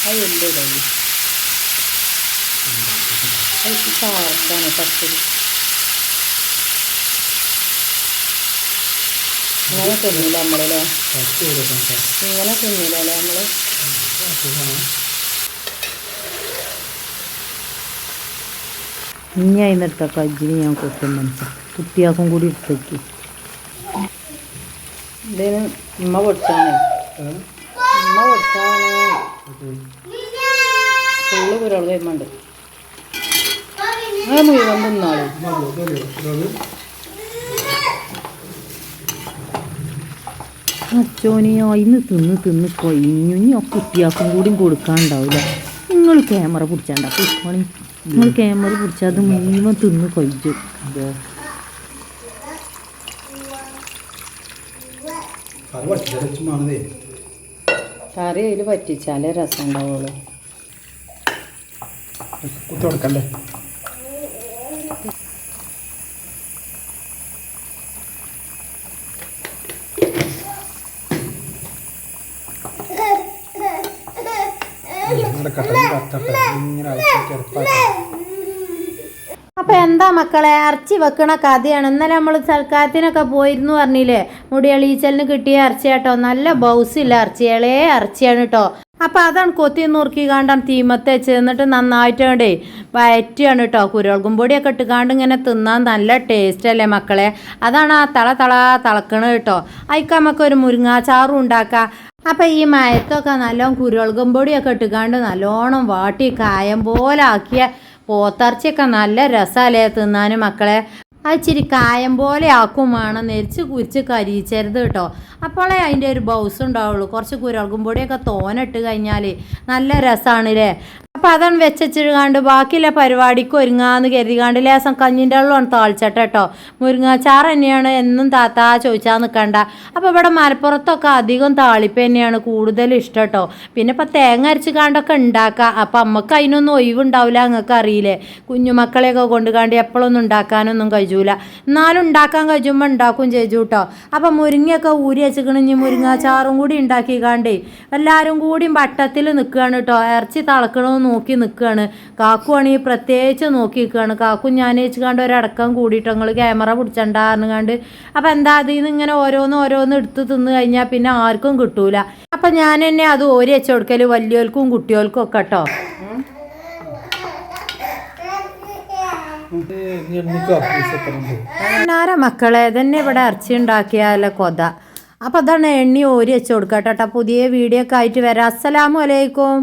അത് വലിയ ഇടയിൽ. അത് ചാർക്കാണ് പച്ചരി ഇങ്ങനെ തിന്നില്ല നമ്മളല്ലേ ഇങ്ങനെ തിന്നില്ലല്ലേ നമ്മൾ? ഇനി അതിനെടുത്ത കജ്ജിന് ഞാൻ കൊട്ടും മനസ്സ കുട്ടിയാക്കും കൂടി എടുത്തേക്ക് ഇതിന് ഉമ്മ പൊടിച്ചാണ്? ഉമ്മ കൊടുത്താണ് ഫുള്ള് കുരൾ കഴിയുമ്പോണ്ട് അത് മുഴുവൻ തിന്നാളൂ. അച്ചോനെ ഇന്ന് തിന്ന് തിന്ന് കൊയിഞ്ഞു. ഇനി ആ കുട്ടിയാക്കും കൂടി കൊടുക്കാണ്ടാവില്ല നിങ്ങൾ ക്യാമറ പിടിച്ചാണ്ട. പുഷ്പണി നിങ്ങൾ ക്യാമറ പിടിച്ചാൽ അത് മുഴുവൻ തിന്ന് കൊയ്ച്ചു അതെ. കറി അതിൽ പറ്റിച്ചാലേ രസം ഉണ്ടാവുള്ളൂ കുത്തി കത്തട്ടെ ഇങ്ങനെ ചെറുപ്പാക്കി അപ്പൊ എന്താ മക്കളെ? ഇറച്ചി വെക്കണ കഥയാണ്. ഇന്നലെ നമ്മൾ സൽക്കാരത്തിനൊക്കെ പോയിരുന്നു പറഞ്ഞില്ലേ? മുടിയളീച്ചലിന് കിട്ടിയ ഇറച്ചി കേട്ടോ നല്ല ബൗസില്ല ഇല്ല ഇളേ ഇറച്ചിയാണ് കേട്ടോ അപ്പൊ അതാണ് കൊത്തി നുറുക്കി കാണ്ടാം തീമത്തെ വെച്ച് എന്നിട്ട് നന്നായിട്ടേ വയറ്റിയാണ് കേട്ടോ കുരുവൾക്കും പൊടിയൊക്കെ ഇട്ടുകാണ്ട് ഇങ്ങനെ തിന്നാൻ നല്ല ടേസ്റ്റ് അല്ലേ മക്കളെ? അതാണ് ആ തള തള തിളക്കണത് കേട്ടോ അതിക്ക് നമുക്ക് ഒരു മുരിങ്ങാച്ചാറും ഉണ്ടാക്കാം. അപ്പൊ ഈ മയത്തൊക്കെ നല്ലോണം കുരുവൾക്കും പൊടിയൊക്കെ ഇട്ടുകാണ്ട് നല്ലോണം വാട്ടി കായം പോലെ ആക്കിയ പോത്തർച്ചയൊക്കെ നല്ല രസമല്ലേ തിന്നാനും മക്കളെ. അത് ഇച്ചിരി കായം പോലെ ആക്കും വേണം. നെരിച്ച് കുരിച്ച് കരിച്ചരുത് കേട്ടോ. അപ്പോളേ അതിന്റെ ഒരു ബൗസ് ഉണ്ടാവുള്ളൂ കുറച്ച് കുരൾക്കും പൊടിയൊക്കെ തോനിട്ട് കഴിഞ്ഞാൽ നല്ല രസമാണ് അപ്പം വെച്ചിട്ട് ബാക്കിയുള്ള പരിപാടിക്ക് ഒരുങ്ങാന്ന് കരുതികാണ്ട് ലേസം കഞ്ഞിന്റെ വെള്ളമാണ് താളിച്ചട്ട കേട്ടോ മുരിങ്ങാച്ചാർ തന്നെയാണ് എന്നും താത്ത ചോദിച്ചാൽ നിൽക്കണ്ട അപ്പോൾ ഇവിടെ മലപ്പുറത്തൊക്കെ അധികം താളിപ്പ് തന്നെയാണ് കൂടുതൽ ഇഷ്ടം കേട്ടോ പിന്നെ ഇപ്പം തേങ്ങ അരച്ച് കാണ്ടൊക്കെ ഉണ്ടാക്കാം. അപ്പം അമ്മയ്ക്ക് അതിനൊന്നും ഒഴിവുണ്ടാവില്ല നിങ്ങൾക്ക് അറിയില്ലേ. കുഞ്ഞുമക്കളെയൊക്കെ കൊണ്ട് കാണ്ട് എപ്പോഴൊന്നും ഉണ്ടാക്കാനൊന്നും കഴിയൂല എന്നാലും ഉണ്ടാക്കാൻ കഴിയുമ്പോൾ ഉണ്ടാക്കും ചേച്ചു കേട്ടോ അപ്പം മുരിങ്ങയൊക്കെ ഊരി വെച്ചിക്കണിഞ്ഞ് മുരിങ്ങാച്ചാറും കൂടി ഉണ്ടാക്കി കാണ്ടേ എല്ലാവരും കൂടി വട്ടത്തിൽ നിൽക്കുകയാണ് കേട്ടോ ഇറച്ചി തിളക്കണമെന്ന് നോക്കി നിൽക്കുകയാണ് കാക്കുവാണെങ്കിൽ പ്രത്യേകിച്ച് നോക്കി നിൽക്കുകയാണ് കാക്കു ഞാൻ വെച്ചുകാണ്ട് ഒരടക്കം കൂടിയിട്ട് നിങ്ങൾ ക്യാമറ പിടിച്ചണ്ടാന്ന് കണ്ട് അപ്പം എന്താ അതിൽ നിന്ന് ഇങ്ങനെ ഓരോന്ന് ഓരോന്ന് എടുത്ത് തിന്ന് കഴിഞ്ഞാൽ പിന്നെ ആർക്കും കിട്ടൂല. അപ്പം ഞാൻ തന്നെ അത് ഓരി വെച്ച് കൊടുക്കൽ വലിയവർക്കും കുട്ടികൾക്കും ഒക്കെ കേട്ടോ പീസത്തറുണ്ട് മക്കളെ തന്നെ ഇവിടെ ഇറച്ചി ഉണ്ടാക്കിയാലേ കൊത. അപ്പം അതാണ് എണ്ണി ഓരി വെച്ച് കൊടുക്കട്ടോ പുതിയ വീഡിയോ ഒക്കെ ആയിട്ട് വരാം. അസ്സലാമു അലൈക്കും.